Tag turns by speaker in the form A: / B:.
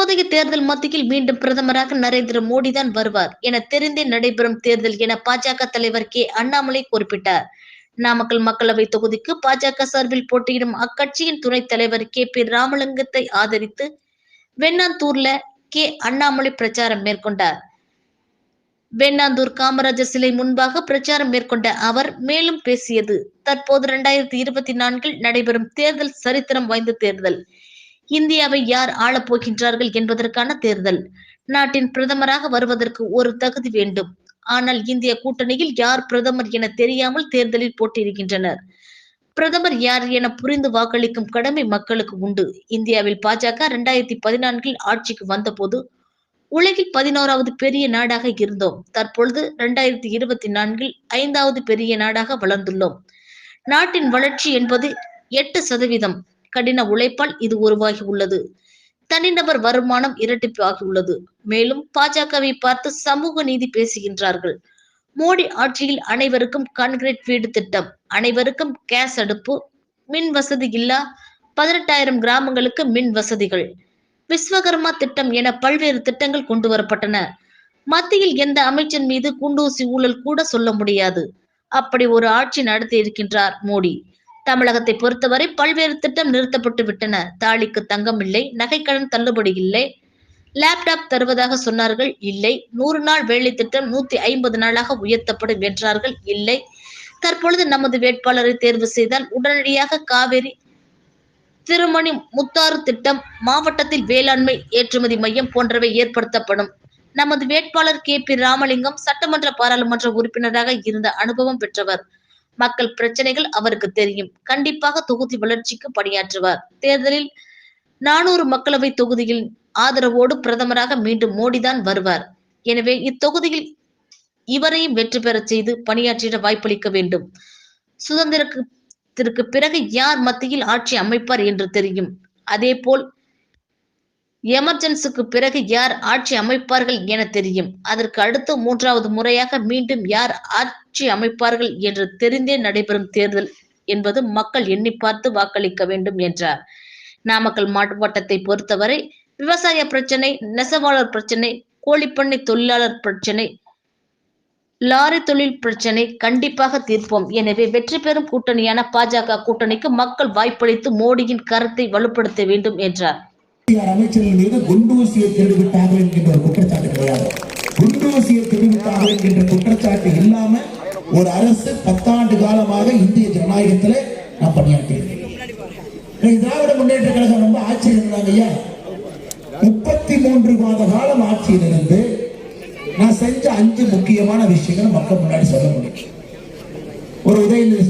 A: தற்போதைய தேர்தல் மத்தியில் மீண்டும் பிரதமராக நரேந்திர மோடி தான் வருவார் என தெரிந்தே நடைபெறும் தேர்தல் என பாஜக தலைவர் கே. அண்ணாமலை குறிப்பிட்டார். நாமக்கல் மக்களவை தொகுதிக்கு பாஜக சார்பில் போட்டியிடும் அக்கட்சியின் துணைத் தலைவர் கே. பி. ராமலிங்கத்தை ஆதரித்து வெண்ணாந்தூர்ல கே. அண்ணாமலை பிரச்சாரம் மேற்கொண்டார். வெண்ணாந்தூர் காமராஜர் சிலை முன்பாக பிரச்சாரம் மேற்கொண்ட அவர் மேலும் பேசியது தற்போது இரண்டாயிரத்தி இருபத்தி நான்கில் நடைபெறும் தேர்தல் சரித்திரம் வாய்ந்த தேர்தல். இந்தியாவை யார் ஆளப் போகின்றார்கள் என்பதற்கான தேர்தல். நாட்டின் பிரதமராக வருவதற்கு ஒரு தகுதி வேண்டும். ஆனால் இந்திய கூட்டணியில் யார் பிரதமர் என தெரியாமல் தேர்தலில் போட்டியிருக்கின்றனர் பிரதமர் யார் என புரிந்து வாக்களிக்கும் கடமை மக்களுக்கு உண்டு. இந்தியாவில் பாஜக இரண்டாயிரத்தி பதினான்கில் ஆட்சிக்கு வந்தபோது உலகில் பதினோராவது பெரிய நாடாக இருந்தோம். தற்பொழுது இரண்டாயிரத்தி இருபத்தி நான்கில் ஐந்தாவது பெரிய நாடாக வளர்ந்துள்ளோம். நாட்டின் வளர்ச்சி என்பது எட்டு சதவீதம். கடின உழைப்பால் இது உருவாகி உள்ளது. தனிநபர் வருமானம் இரட்டிப்பாகியுள்ளது மேலும் பாஜகவை பார்த்து சமூக நீதி பேசுகின்றார்கள். மோடி ஆட்சியில் அனைவருக்கும் கான்கிரீட் வீடு திட்டம் அனைவருக்கும் கேஸ் அடுப்பு மின் வசதி இல்லா பதினெட்டாயிரம் கிராமங்களுக்கு மின் வசதிகள். விஸ்வகர்மா திட்டம் என பல்வேறு திட்டங்கள் கொண்டு வரப்பட்டன. மத்தியில் எந்த அமைச்சர் மீது குண்டூசி ஊழல் கூட சொல்ல முடியாது. அப்படி ஒரு ஆட்சி நடத்தி இருக்கின்றார் மோடி. தமிழகத்தை பொறுத்தவரை பல்வேறு திட்டம் நிறுத்தப்பட்டு விட்டன. தாலிக்கு தங்கம் இல்லை நகைக்கடன் தள்ளுபடி இல்லை லேப்டாப் தருவதாக சொன்னார்கள் இல்லை. நூறு நாள் வேலை திட்டம் நூத்தி ஐம்பது நாளாக உயர்த்தப்படும் என்றார்கள் இல்லை. தற்பொழுது நமது வேட்பாளரை தேர்வு செய்தால் உடனடியாக காவேரி திருமணி முத்தாறு திட்டம் மாவட்டத்தில் வேளாண்மை ஏற்றுமதி மையம் போன்றவை ஏற்படுத்தப்படும். நமது வேட்பாளர் கே பி ராமலிங்கம் சட்டமன்ற பாராளுமன்ற உறுப்பினராக இருந்த அனுபவம் பெற்றவர். மக்கள் பிரச்சனைகள் அவருக்கு தெரியும். கண்டிப்பாக தொகுதி வளர்ச்சிக்கு பணியாற்றுவார். தேர்தலில் நானூறு மக்களவை தொகுதியில் ஆதரவோடு பிரதமராக மீண்டும் மோடிதான் வருவார். எனவே இத்தொகுதியில் இவரையும் வெற்றி பெறச் செய்து பணியாற்றிட வாய்ப்பளிக்க வேண்டும். சுதந்திரத்திற்கு பிறகு யார் மத்தியில் ஆட்சி அமைப்பார் என்று தெரியும். அதேபோல் எமர்ஜென்சிக்கு பிறகு யார் ஆட்சி அமைப்பார்கள் என தெரியும். அதற்கு அடுத்து மூன்றாவது முறையாக மீண்டும் யார் ஆட்சி அமைப்பார்கள் என்று தெரிந்தே நடைபெறும் தேர்தல் என்பது மக்கள் எண்ணி பார்த்து வாக்களிக்க வேண்டும் என்றார். நாமக்கல் மாவட்டத்தை பொறுத்தவரை விவசாய பிரச்சனை நெசவாளர் பிரச்சனை கோழிப்பண்ணை தொழிலாளர் பிரச்சனை லாரி தொழில் பிரச்சனை கண்டிப்பாக தீர்ப்போம். எனவே வெற்றி பெறும் கூட்டணியான பாஜக கூட்டணிக்கு மக்கள் வாய்ப்பளித்து மோடியின் கருத்தை வலுப்படுத்த வேண்டும் என்றார்.
B: அமைச்சர்கள் மீது குண்டூசியை திருடிவிட்டார்கள் என்கின்ற ஒரு குற்றச்சாட்டு கிடையாது. குண்டூசியை திருடிவிட்டார்கள் என்கின்ற குற்றச்சாட்டு இல்லாம ஒரு அரசு பத்தாண்டு காலமாக இந்திய ஜனநாயகத்தில் நான் பணியாற்றியிருக்கேன் திராவிட முன்னேற்ற கழகம் ரொம்ப ஆட்சியில் இருந்தாங்க ஐயா. முப்பத்தி மூன்று மாத காலம் ஆட்சியில் இருந்து நான் செஞ்ச அஞ்சு முக்கியமான விஷயங்களை மக்கள் முன்னாடி சொல்ல முடியும். ஒரு உதயநிதி